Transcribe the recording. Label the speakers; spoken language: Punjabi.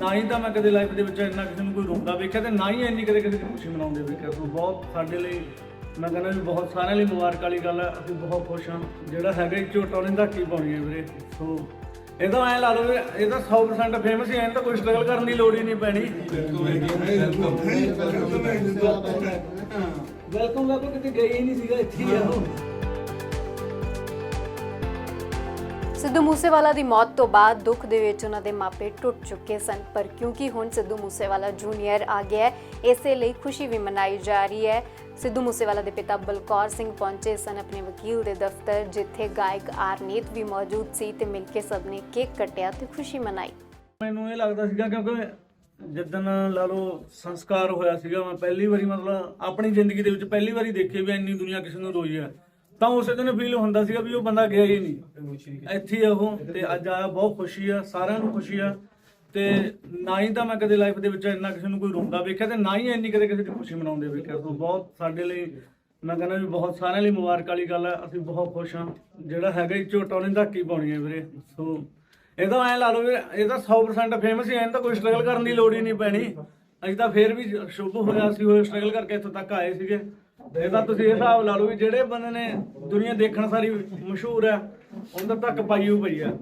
Speaker 1: ਨਾ ਹੀ ਤਾਂ ਮੈਂ ਕਦੇ ਲਾਈਫ ਦੇ ਵਿੱਚ ਇੰਨਾ ਕਿਸੇ ਨੂੰ ਕੋਈ ਰੋਂਦਾ ਵੇਖਿਆ ਤੇ ਨਾ ਹੀ ਇੰਨੀ ਕਦੇ ਕਿਸੇ ਦੀ ਖੁਸ਼ੀ ਮਨਾਉਂਦੇ ਵੇਖਿਆ। ਸੋ ਬਹੁਤ ਸਾਡੇ ਲਈ ਮੈਂ ਕਹਿੰਦਾ ਵੀ ਬਹੁਤ ਸਾਰਿਆਂ ਲਈ ਮੁਬਾਰਕ ਵਾਲੀ ਗੱਲ ਹੈ ਅਸੀਂ ਬਹੁਤ ਖੁਸ਼ ਹਾਂ। ਜਿਹੜਾ ਹੈਗਾ ਇਹ ਝੋਟਾ ਉਹਨੇ ਧਾਕੀ ਪਾਉਣੀ ਹੈ ਵੀਰੇ। ਸੋ ਇਹਦਾ ਐ ਲਾ ਲਓ ਵੀ ਇਹਦਾ 100% ਫੇਮਸ ਹੀ ਐ ਤਾਂ ਕੋਈ ਸਟਰਗਲ ਕਰਨ ਦੀ ਲੋੜ ਹੀ ਨਹੀਂ ਪੈਣੀ। ਵੈਲਕਮ ਵੈਲਕਮ ਕਿਤੇ ਗਈ ਹੀ ਨਹੀਂ ਸੀਗਾ ਇੱਥੇ ਹੀ ਆ ਉਹ।
Speaker 2: ਸਿੱਧੂ ਮੂਸੇਵਾਲਾ ਦੀ ਮੌਤ ਤੋਂ ਬਾਅਦ ਦੁੱਖ ਦੇ ਵਿੱਚ ਉਹਨਾਂ ਦੇ ਮਾਪੇ ਟੁੱਟ ਚੁੱਕੇ ਸਨ। ਪਰ ਕਿਉਂਕਿ ਹੁਣ ਸਿੱਧੂ ਮੂਸੇਵਾਲਾ ਜੂਨੀਅਰ ਆ ਗਿਆ ਹੈ, ਇਸੇ ਲਈ ਖੁਸ਼ੀ ਵੀ ਮਨਾਈ ਜਾ ਰਹੀ ਹੈ। ਸਿੱਧੂ ਮੂਸੇਵਾਲਾ ਦੇ ਪਿਤਾ ਬਲਕੌਰ ਸਿੰਘ ਪਹੁੰਚੇ ਸਨ ਆਪਣੇ ਵਕੀਲ ਦੇ ਦਫ਼ਤਰ, ਜਿੱਥੇ ਗਾਇਕ ਆਰਨੀਤ ਵੀ ਮੌਜੂਦ ਸੀ ਤੇ ਮਿਲ ਕੇ ਸਭ ਨੇ ਕੇਕ ਕੱਟਿਆ ਤੇ ਖੁਸ਼ੀ ਮਨਾਈ।
Speaker 1: ਮੈਨੂੰ ਇਹ ਲੱਗਦਾ ਸੀਗਾ ਕਿਉਂਕਿ ਜਿੱਦਣ ਲਾ ਲਓ ਸੰਸਕਾਰ ਹੋਇਆ ਸੀਗਾ, ਮੈਂ ਪਹਿਲੀ ਵਾਰੀ ਮਤਲਬ ਆਪਣੀ ਜ਼ਿੰਦਗੀ ਦੇ ਵਿੱਚ ਪਹਿਲੀ ਵਾਰੀ ਦੇਖੀ ਵੀ ਇੰਨੀ ਦੁਨੀਆ ਕਿਸੇ ਨੂੰ ਰੋਈ ਹੈ। ਤਾਂ ਉਸੇ ਦਿਨ ਫੀਲ ਹੁੰਦਾ ਸੀਗਾ ਵੀ ਉਹ ਬੰਦਾ ਗਿਆ ਹੀ ਨਹੀਂ। ਇੱਥੇ ਹੀ ਆ ਉਹ ਤੇ ਅੱਜ ਆਇਆ, ਬਹੁਤ ਖੁਸ਼ੀ ਆ, ਸਾਰਿਆਂ ਨੂੰ ਖੁਸ਼ੀ ਆ। ਤੇ ਨਾ ਹੀ ਤਾਂ ਮੈਂ ਕਦੇ ਲਾਈਫ ਦੇ ਵਿੱਚ ਇੰਨਾ ਕਿਸੇ ਨੂੰ ਕੋਈ ਰੋਂਦਾ ਵੇਖਿਆ ਤੇ ਨਾ ਹੀ ਇੰਨੀ ਕਦੇ ਕਿਸੇ ਦੀ ਖੁਸ਼ੀ ਮਨਾਉਂਦੇ ਵੇਖਿਆ। ਸੋ ਬਹੁਤ ਸਾਡੇ ਲਈ, ਮੈਂ ਕਹਿੰਦਾ ਵੀ ਬਹੁਤ ਸਾਰਿਆਂ ਲਈ ਮੁਬਾਰਕ ਵਾਲੀ ਗੱਲ ਹੈ ਅਸੀਂ ਬਹੁਤ ਖੁਸ਼ ਹਾਂ ਜਿਹੜਾ ਹੈਗਾ ਇਹ ਝੋਟਾ, ਉਹਨੇ ਧਾਕੀ ਪਾਉਣੀ ਹੈ ਵੀਰੇ। ਸੋ ਇਹਦਾ ਐ ਲਾ ਲਓ ਇਹ ਤਾਂ 100% ਫੇਮਸ ਹੀ ਐ ਤਾਂ ਕੋਈ ਸਟਰਗਲ ਕਰਨ ਦੀ ਲੋੜ ਹੀ ਨਹੀਂ ਪੈਣੀ। ਅਸੀਂ ਤਾਂ ਫੇਰ ਵੀ ਸ਼ੁਭ ਹੋਇਆ ਸੀ ਉਹ ਸਟਰਗਲ ਕਰਕੇ ਇੱਥੋਂ ਤੱਕ ਆਏ ਸੀਗੇ। ਇਹਦਾ ਤੁਸੀਂ ਇਹ ਹਿਸਾਬ ਲਾ ਲਓ ਵੀ ਜਿਹੜੇ ਬੰਦੇ ਨੇ ਦੁਨੀਆ ਦੇਖਣ ਸਾਰੀ ਮਸ਼ਹੂਰ ਹੈ, ਉਹਨਾਂ ਤੱਕ ਪਾਈ ਹੋਈ ਪਈ ਆ।